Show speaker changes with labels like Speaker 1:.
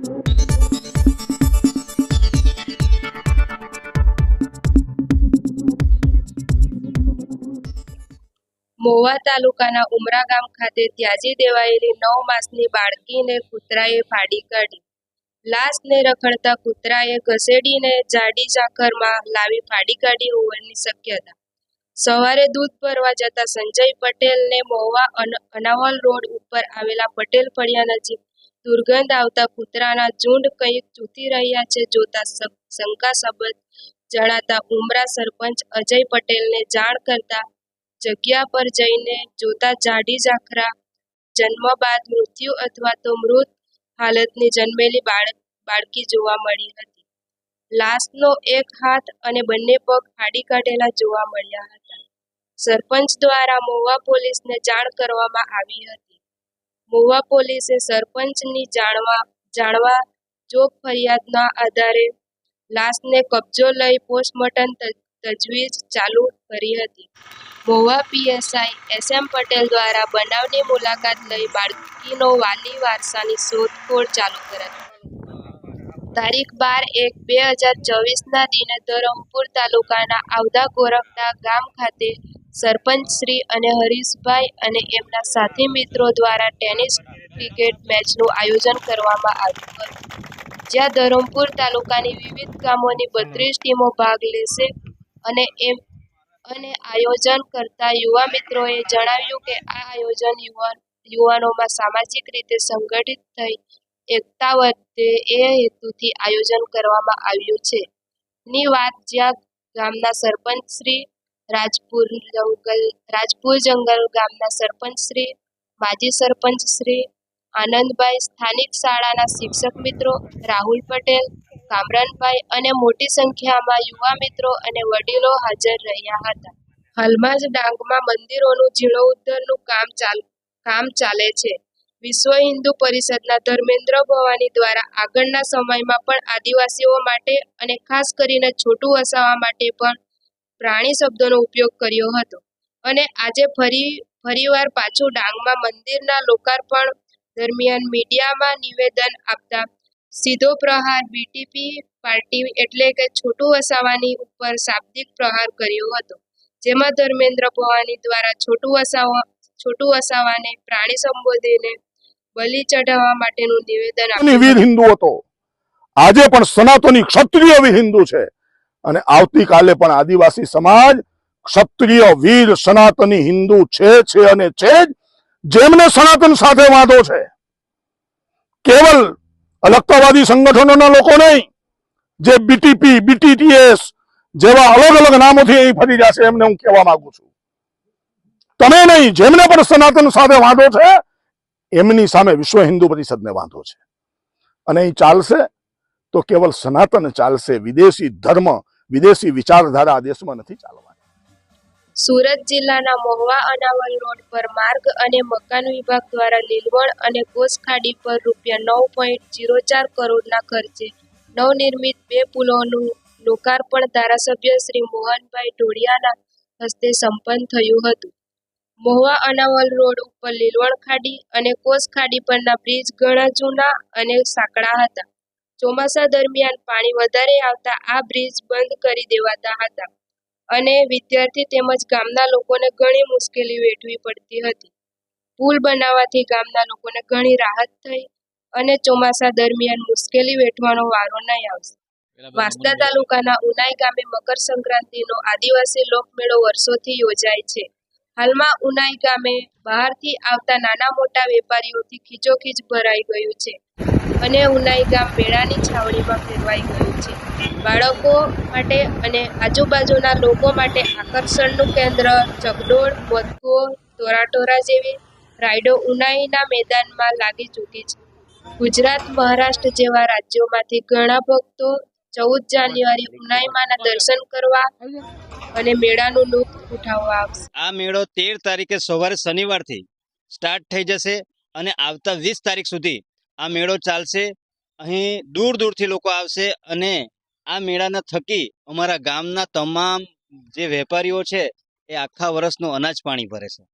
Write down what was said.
Speaker 1: મોવા તાલુકાના ઉમરા ગામ ખાતે ત્યાજી દેવાયેલી નવ માસની બાળકીને કૂતરાએ ફાડી કાઢી. લાશને રખડતા કૂતરાએ ઘસેડીને જાડી ઝાકરમાં લાવી ફાડી કાઢી હોવાની શક્યતા. સવારે દૂધ ભરવા જતા સંજય પટેલને મોવા અન- અનાવલ રોડ ઉપર આવેલા પટેલ ફળિયા નજીક દુર્ગંધ આવતા કૂતરાના ઝુંડ કંઈક ચૂથી રહ્યા છે, જોતા શ- શંકાસ્પદ જણાતા ઉમરા સરપંચ અજય પટેલને જાણ કરતા જગ્યા પર જઈને જોતા જાડી ઝાખરા જન્મ બાદ મૃત્યુ અથવા તો મૃત હાલતની જન્મેલી બાળક બાળકી જોવા મળી હતી. લાશનો એક હાથ અને બંને પગ ફાડી કાઢેલા જોવા મળ્યા હતા. સરપંચ દ્વારા મોવા પોલીસને જાણ કરવામાં આવી હતી. મોવા પોલીસે સરપંચની જાણવા જાણવા જોગ ફરિયાદના આધારે લાશને કબજો લઈ પોસ્ટમોર્ટમ તજવીજ ચાલુ કરી હતી. Mova PSI S M Patel દ્વારા બનાવની મુલાકાત લઈ બાળકીનો વાલી વારસાની શોધખોળ ચાલુ કરી તારીખ બાર એક બે હજાર ચોવીસના દિને ધરમપુર તાલુકાના આવદા ગોરખના ગામ ખાતે સરપંચ શ્રી અને હરીશભાઈ અને એમના સાથી મિત્રો દ્વારા ટેનિસ ક્રિકેટ મેચનું આયોજન કરવામાં આવ્યું હતું. જ્યાં ધરમપુર તાલુકાની વિવિધ ગામોની બત્રીસ ટીમો ભાગ લેશે અને એમ, અને આયોજન કરતા યુવા મિત્રોએ જણાવ્યું કે આ આયોજન યુવાન યુવાનોમાં સામાજિક રીતે સંગઠિત થઈ એકતા વધે એ હેતુથી આયોજન કરવામાં આવ્યું છે. ની વાત જ્યાં ગામના સરપંચ શ્રી રાજપુર જંગલ રાજપુર જંગલ ગામના સરપંચ શ્રી, માજી સરપંચ શ્રી, આનંદભાઈ સ્થાનિક શાળાના શિક્ષક મિત્રો, રાહુલ પટેલ, કામરાનભાઈ અને મોટી સંખ્યામાં યુવા મિત્રો અને વડીલો હાજર રહ્યા હતા. હાલમાં જ ડાંગમાં મંદિરોનું જીર્ણોદ્ધારનું કામ ચાલ, કામ ચાલે છે. વિશ્વ હિન્દુ પરિષદના ધર્મેન્દ્ર ભવાની દ્વારા આગળના સમયમાં પણ આદિવાસીઓ માટે અને ખાસ કરીને છોટું વસાવા માટે પણ પ્રાણી શબ્દોનો ઉપયોગ કર્યો હતો. અને આજે ફરી ફરીવાર પાછું ડાંગમાં મંદિરના લોકાર્પણ દરમિયાન મીડિયામાં નિવેદન આપતા સીધો પ્રહાર બીટીપી પાર્ટી એટલે કે છોટું વસાવાની ઉપર શાબ્દિક પ્રહાર કર્યો હતો. જેમાં ધર્મેન્દ્ર ભવાની દ્વારા છોટું વસાવા છોટું વસાવાને પ્રાણી સંબોધીને બલિ ચઢાવવા માટેનું નિવેદન
Speaker 2: વીર હિન્દુ હતો. આજે પણ સનાતની ક્ષત્રિય વીર હિન્દુ છે. અને આવતીકાલે પણ આદિવાસી સમાજ, ક્ષત્રિય, વીર, સનાતની હિન્દુ છે છે અને છે જ, જેમને સનાતન સાથે વાંધો છે. કેવલ અલગતાવાદી સંગઠનોના લોકો નહીં, જે બીટીપી બીટીટીએસ જેવા અલગ અલગ નામોથી અહીં ફરી જશે એમને હું કહેવા માંગુ છું. તમે નહીં, જેમને પણ સનાતન સાથે વાંધો છે, એમની સામે વિશ્વ હિન્દુ પરિષદને વાંધો છે. અને અહીં ચાલશે તો કેવલ સનાતન ચાલશે, વિદેશી ધર્મ વિદેશી વિચારધારા આ દેશમાં નથી ચાલવાની.
Speaker 1: સુરત જિલ્લાના મહુવા અનાવલ રોડ પર માર્ગ અને મકાન વિભાગ દ્વારા લીલવણ અને કોસખાડી પર રૂપિયા નવ પોઈન્ટ જીરો ચાર કરોડના ખર્ચે નવનિર્મિત બે પુલોનું લોકાર્પણ ધારાસભ્ય શ્રી મોહનભાઈ ઢોડિયાના હસ્તે સંપન્ન થયું હતું. મહુવા અનાવલ રોડ ઉપર લીલવણ ખાડી અને કોસ ખાડી પરના બ્રિજ ઘણા જૂના અને સાંકડા હતા. ચોમાસા દરમિયાન પાણી વધારે આવતા આ બ્રિજ બંધ કરી દેવાતા હતા અને વિદ્યાર્થી તેમજ ગામના લોકોને ઘણી મુશ્કેલી વેઠવી પડતી હતી. પુલ બનાવવાથી ગામના લોકોને ઘણી રાહત થઈ અને ચોમાસા દરમિયાન મુશ્કેલી વેઠવાનો વારો નહીં આવશે. વાંસદા તાલુકાના ઉનાઈ ગામે મકર સંક્રાંતિનો આદિવાસી લોકમેળો વર્ષોથી યોજાય છે. હાલમાં ઉનાઈ ગામે બહારથી આવતા નાના મોટા વેપારીઓથી ખીચોખીચ ભરાઈ ગયું છે. અને ઉનાઈ ગામ મેળાની છાવણીમાં ફેરવાઈ ગયું છે. બાળકો માટે અને આજુબાજુના લોકો માટે આકર્ષણનું કેન્દ્ર ચકડોળ બતકો ટોરાટોરા જેવી રાઈડો ઉનાઈના મેદાનમાં લાગી ચૂકી છે. ગુજરાત, મહારાષ્ટ્ર જેવા રાજ્યોમાંથી ઘણા ભક્તો ચૌદ જાન્યુઆરી ઉનાઈમાના દર્શન કરવા અને મેળાનું લુફ્ત ઉઠાવવા આવશે.
Speaker 3: આ મેળો તેર તારીખે સવારે શનિવારથી સ્ટાર્ટ થઈ જશે અને આવતા વીસ તારીખ સુધી આ મેળો ચાલશે. અહીં દૂર દૂરથી લોકો આવશે અને આ મેળાના થકી અમારા ગામના તમામ જે વેપારીઓ છે એ આખા વર્ષનું અનાજ પાણી ભરે છે.